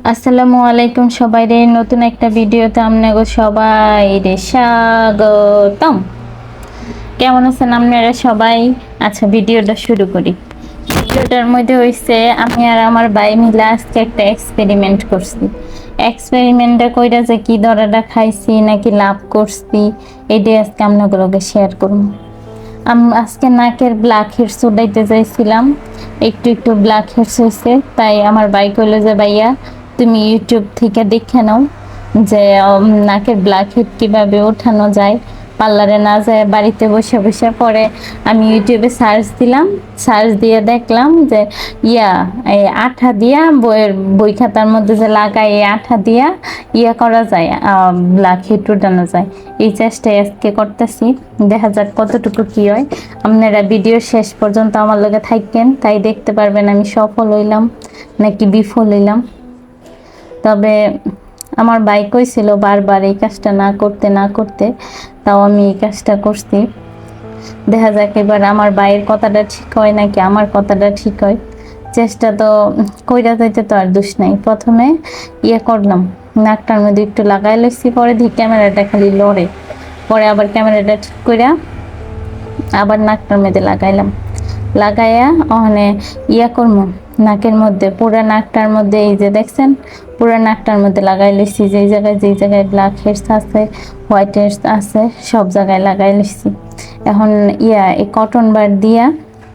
আসসালামু আলাইকুম সবাই রে, নতুন একটা ভিডিওতে আপনাকে সবাই রে স্বাগতম। কেমন আছেন আপনারা সবাই? আচ্ছা ভিডিওটা শুরু করি। ভিডিওটার মধ্যে হইছে, আমি আর আমার ভাই মিলে আজকে একটা এক্সপেরিমেন্ট করছি। এক্সপেরিমেন্টটা কইরা যে কি দরাটা খাইছি, নাকি লাভ করছি এটাই আজকে আপনাগুলোকে শেয়ার করব। আমি আজকে নাকের ব্ল্যাক হেডস উঠাইতে চাইছিলাম। একটু একটু ব্ল্যাক হেডস হয়েছে তাই আমার বাইক হইল যে, ভাইয়া তুমি ইউটিউব থেকে দেখে নাও যে নাকের ব্ল্যাক হেড কীভাবে ওঠানো যায়। পার্লারে না যায়, বাড়িতে বসে বসে পরে আমি ইউটিউবে সার্চ দিলাম। সার্চ দিয়ে দেখলাম যে, ইয়া, এই আঠা দিয়া বইয়ের বই খাতার মধ্যে যে লাগাই এই আঠা দিয়া ইয়া করা যায় ব্ল্যাক হেড উঠানো যায়। এই চেষ্টাই আজকে করতেছি। দেখা যাক কতটুকু কি হয়। আপনারা ভিডিও শেষ পর্যন্ত আমার লগে থাকেন তাই দেখতে পারবেন আমি সফল হইলাম নাকি বিফল হইলাম। তবে আমার বাইক ছিল বারবার এই কাজটা না করতে না করতে, তাও আমি এই কাজটা করছি। দেখা যাক এবার আমার বাইয়ের কথাটা ঠিক হয় নাকি আমার কথাটা ঠিক হয়। চেষ্টা তো কইরা যাইতে তো আর দোষ নাই। প্রথমে ইয়ে করলাম, নাকটার মধ্যে একটু লাগাই লইছি, পরে দিয়ে ক্যামেরাটা খালি লড়ে। পরে আবার ক্যামেরাটা ঠিক কইরা আবার নাকটার মধ্যে লাগাইলাম। লাগাইয়া ওখানে ইয়া করব নাকের মধ্যে, পুরো নাকটার মধ্যে, এই যে দেখছেন, পুরো নাকটার মধ্যে লাগাই লইছি যেই জায়গায় যেই জায়গায় ব্ল্যাক হেডস আছে হোয়াইট হেডস আছে, সব জায়গায় লাগাই লইছি এখন ইয়া, এই কটন বার দিয়া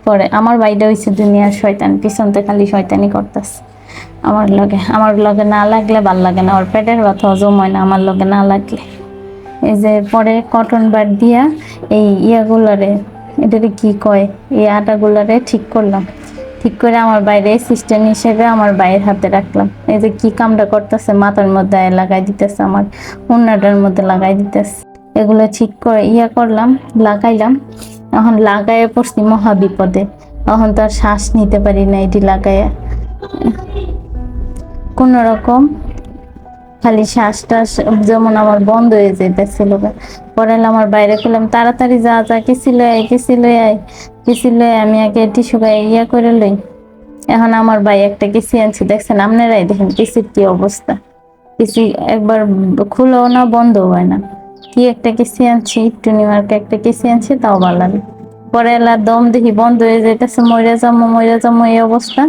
পরে, আমার বাইরে হয়েছে দুনিয়ার শয়তান পিছনতে খালি শয়তানি করতেছে। আমার লগে আমার লগে না লাগলে ভালো লাগে না, ওর পেটের ব্যথা হজম হয় না, আমার লগে না লাগলে। এই যে পরে কটন বার দিয়া, এই ইয়াগুলারে এটাকে কি কয়, এই আটাগুলারে ঠিক করলাম। ঠিক করে আমার বাইরে সিস্টেম হিসেবে আমার বাইরের হাতে রাখলাম। এই যে কি কামটা করতেছে, মাথার মধ্যে লাগাই দিতেছে আমার উন্নাটার মধ্যে লাগাই দিতেছে। এগুলো ঠিক করে ইয়া করলাম, লাগাইলাম। এখন লাগাইয়ে পড়ছি মহা বিপদে এখন তো আর শ্বাস নিতে পারি না এটি লাগাইয়া কোন রকম খালি শ্বাসটা যেমন আমার বন্ধ হয়ে যেতেছিল পরে আমার বাইরে করলাম, তাড়াতাড়ি যা যা কিছু লই আয় কিছু লই আয়। কিছু লই আমি আগে টিস্যু গায়ে ইয়া করে লই। এখন আমার ভাই একটা কিসি আনছি, দেখছেন? আপনারাই দেখেন কিসির কি অবস্থা। কিসি একবার খুলেও না বন্ধ হয় না। কি একটা কিসি আনছি টুনিমার্কে একটা কিসি আনছি, তাও ভালো লাগে। পরে এলা দম দেখি বন্ধ হয়ে যাইতেছে মরে যাব মরে যাব এই অবস্থা।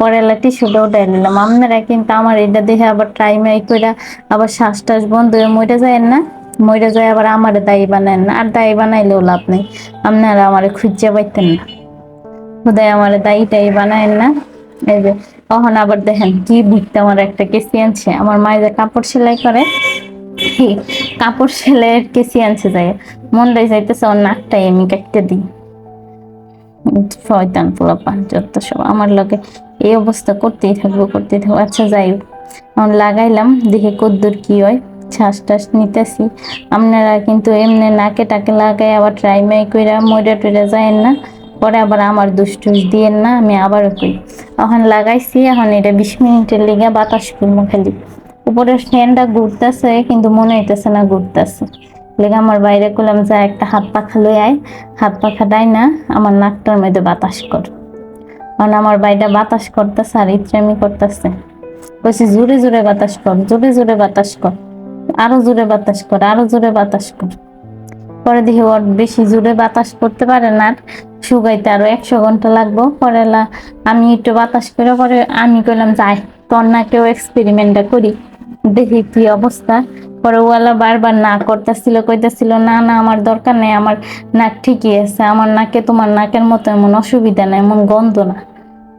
পরে এলা টিস্যুটা উঠাই নিলাম। আপনারা কিন্তু আমার এটা দেখে আবার টাইম এই করে আবার শ্বাস টাস বন্ধ হয়ে মরে যায় না। মরে যায় আবার আমার দায়ী বানায় না, আর দায়ী বানাইলেও লাভ নেই। আপনারা আমার খুঁজে পাইতেন না। খুদাই আমার দায়ী টাই বানায় না। এই যে, তখন আবার দেখেন কি বুঝতে আমার একটা কেসি আনছে। আমার মায়ের যে কাপড় সেলাই করে কাপড় সেলাইয়ের কেসি আনছে যাই মনটাই চাইতেছে ওর নাকটাই আমি কাটতে দিই। শয়তান পোলাপান, যত সব। আমার লগে এই অবস্থা করতেই থাকব করতেই থাকব। আচ্ছা যাই লাগাইলাম, দেখে কদ্দুর কি হয়। শ্বাস টাস নিতেছি। আপনারা কিন্তু এমনি নাকে টাকে লাগাই আবার ট্রাই মাই কইরা মইরা টইরা যায়েন না। পরে আবার আমার দুষ্টুস দিয়েন না, আমি আবারও কই। এখন লাগাইছি, এখন এটা বিশ মিনিটের লেগে বাতাস করব খালি। উপরের ফ্যানটা ঘুরতেছে, কিন্তু মনে হইতেছে না ঘুরতেছে। লেগে আমার বাইরে করলাম যা, একটা হাত পাখা লই আয়। হাত পাখা দেয় না, আমার নাকটার মধ্যে বাতাস কর। কারণ আমার বাইরে বাতাস করতেছে আর ইত্রামি করতেছে। বলছি জোরে জোরে বাতাস কর, জোরে জোরে বাতাস কর। আরও জোরে বাতাস কর, আরও জোরে বাতাস কর। পরে দেখি ওর বেশি জোরে বাতাস করতে পারে না শুকাইতে আরও একশো ঘণ্টা লাগবো। পরে আমি একটু বাতাস করে পরে আমি কইলাম, যাই, তোর না কেউ এক্সপেরিমেন্টটা করি, দেখি কি অবস্থা। পরে ওয়ালা বারবার না করতেছিল, কইতেছিল, না না, আমার দরকার নেই, আমার নাক ঠিকই আছে, আমার নাকে তোমার নাকের মতো এমন অসুবিধা নেই, এমন গন্ধ না।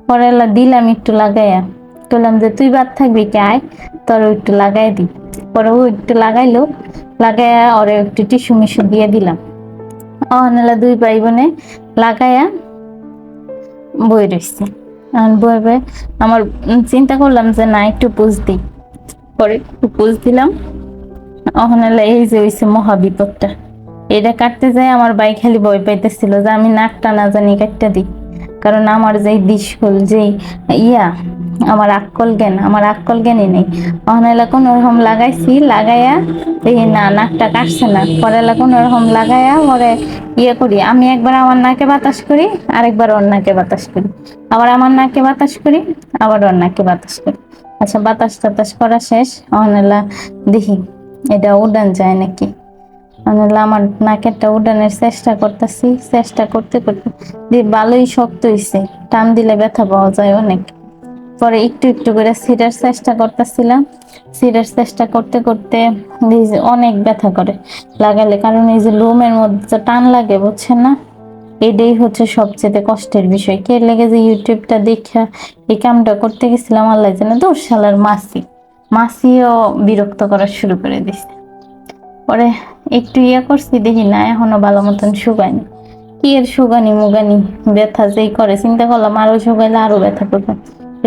পরে দিলাম একটু লাগাইয়া। বললাম যে, তুই বাদ থাকবি কে? আয় তোর একটু লাগাই দি। পরে ও একটু লাগাইলো, লাগাইয়া ওরে একটু টিস্যু মিশু দিয়ে দিলাম। অনেলা দুই ভাই বোনে লাগাইয়া বই রয়েছে বই বই আমার চিন্তা করলাম যে, না, একটু পুষ দিই পরে একটু পুষ দিলাম। অহনালা এই যে হয়েছে মহাবিপদটা এটা কাটতে যায় আমার ভাই খালি ভয় পাইতেছিল যে, আমি নাকটা না জানি কাটতে দিই কারণ আমার যেই দিশকুল, যেই ইয়া, আমার আক্কল জ্ঞান, আমার আক্কল জ্ঞানই নেই। অহনালা কোন ওরকম লাগাইছি, লাগাইয়া দেখি না, নাকটা কাটছে না। পরে কোন ওরকম লাগাইয়া পরে ইয়ে করি। আমি একবার আমার নাকে বাতাস করি, আরেকবার ওর নাকে বাতাস করি। আবার আমার নাকে বাতাস করি, আবার ওর নাকে বাতাস করি। আচ্ছা বাতাস টাতাস করা শেষ। অনেলা দেখি, এটা উড়ান যায় নাকি? অনেলা আমার নাকেরটা উড়ানের চেষ্টা করতেছি। চেষ্টা করতে করতে দিয়ে ভালোই শক্ত হইছে, টান দিলে ব্যথা পাওয়া যায় অনেক। পরে একটু একটু করে সিটার চেষ্টা করতেছিলাম। সিটার চেষ্টা করতে করতে অনেক ব্যথা করে। লাগালে কারণ এই যে লোমের মধ্যে যে টান লাগে, বুঝছেন না? এটাই হচ্ছে সবচেয়ে কষ্টের বিষয়। কে লেগে যে ইউটিউবটা দেখা, এই কামটা করতে গেছিলাম, আল্লাহ জানে দোষ সালার মাসি। মাসিও বিরক্ত করা শুরু করে দিছে। পরে একটু ইয়া করছি, দেখি না, এখনও ভালো মতন শুকায়নি। কি এর শুকানি মুগানি, ব্যথা যেই করে, চিন্তা করলাম আরও শুকাইলে আরও ব্যথা করবে।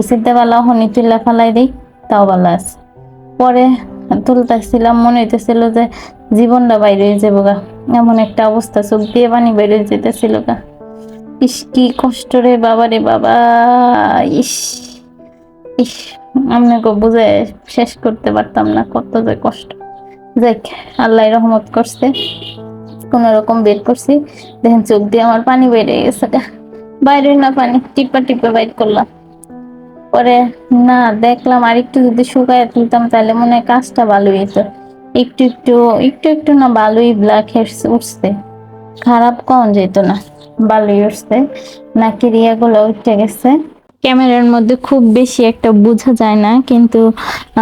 চিন্তা পালা হনি তুল্লা ফালাই দিই, তাও ভালো আছে। পরে তুলতেছিলাম, মনে হইতেছিল যে জীবনটা বাইরে যাব গা। এমন একটা অবস্থা, চোখ দিয়ে পানি বাইরে যেতেছিল গা। ইস, কি কষ্ট রে বাবা রে বাবা, ইস ইস। আপনাকে বুঝে শেষ করতে পারতাম না, কত যে কষ্ট। যাক আল্লাহ রহমত করছে। কোন রকম বের করছি। দেখেন চোখ দিয়ে আমার পানি বেড়ে গেছে বাইরে না পানি, টিপা টিপা বাইর করলাম। পরে না, দেখলাম আর একটু যদি শুকায় তুলতাম তাহলে মনে হয় কাজটা ভালো হইতো। একটু একটু একটু একটু না ভালোই ব্ল্যাক হেডস উঠছে। খারাপ কম যেত না, ভালোই উঠছে। নাকের ইয়াগুলো উঠে গেছে। ক্যামেরার মধ্যে খুব বেশি একটা বোঝা যায় না, কিন্তু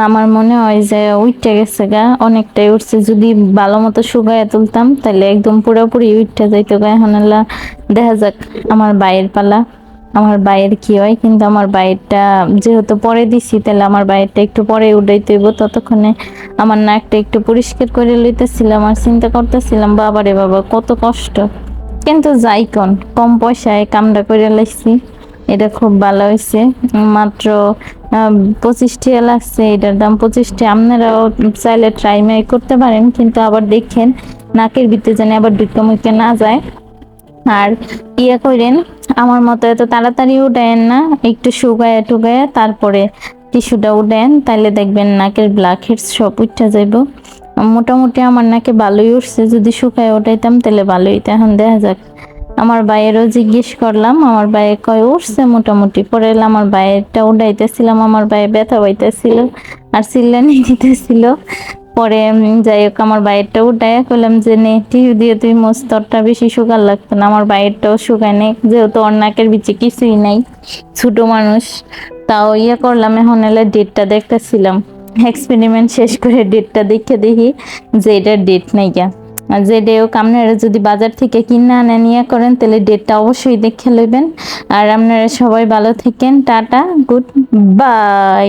আমার মনে হয় যে উঠতে গেছে গা, অনেকটাই উঠছে। যদি ভালো মতো শুকায় তুলতাম, তাহলে একদম পুরোপুরি উঠতে যাইতো গা। এখন দেখা যাক আমার বাইয়ের পালা। আমার বাইয়ের কি হয়, কিন্তু আমার বাইরটা যেহেতু পরে দিছি, তাহলে আমার বাইরটা একটু পরে উঠাইতে হইব। ততক্ষণে আমার নাকটা একটু পরিষ্কার করে লইতেছিলাম আর চিন্তা করতেছিলাম, বাবারে বাবা, কত কষ্ট। কিন্তু যাই কম পয়সায় কামটা করে লাইছি। এটা খুব ভালো হয়েছে মাত্র পঁচিশ টাকা লাগছে এটার দাম পঁচিশ টাকা আপনারাও চাইলে ট্রাই মাই করতে পারেন, কিন্তু আবার দেখেন, নাকের ভিতরে জানি আবার ঢুকে মুখে না যায়। আর ইয়ে করেন আমার মতো এত তাড়াতাড়ি উঠেন না, একটু শুকায় টুকায় তারপরে টিস্যুটা উঠেন তাহলে দেখবেন নাকের ব্ল্যাক হেডস সব উঠা যাইব। মোটামুটি আমার নাকে ভালোই উঠছে, যদি শুকায় উঠাইতাম তাহলে ভালোই। এখন দেখা যাক। আমার বাইয়েরও জিজ্ঞেস করলাম, আমার বাইয়ে কয়, উঠছে মোটামুটি। পরে আমার বাইয়েরটা উঠাইতেছিলাম, আমার বাইয়ে ব্যথা পাইতেছিল, আর চিল্লানি দিতেছিল। পরে যাই হোক, আমার বাইরটা উঠায় কইলাম যে, নে টিস্যু দিয়ে তুই মোস্তরটা বেশি শুকার লাগতো না। আমার বাইরটাও শুকায় নেই, যেহেতু ওর নাকের বিচে কিছুই নাই, ছোট মানুষ। তাও ইয়ে করলাম, এখন এলে ডেটটা দেখতেছিলাম। এক্সপেরিমেন্ট শেষ করে ডেটটা দেখে দেখি যে, এটার ডেট নাই গা যে ডেও আপনারা যদি বাজার থেকে কিনে আনা, নিয়ে করেন, তাহলে ডেটটা অবশ্যই দেখে নেবেন। আর আপনারা সবাই ভালো থাকেন, টাটা গুড বাই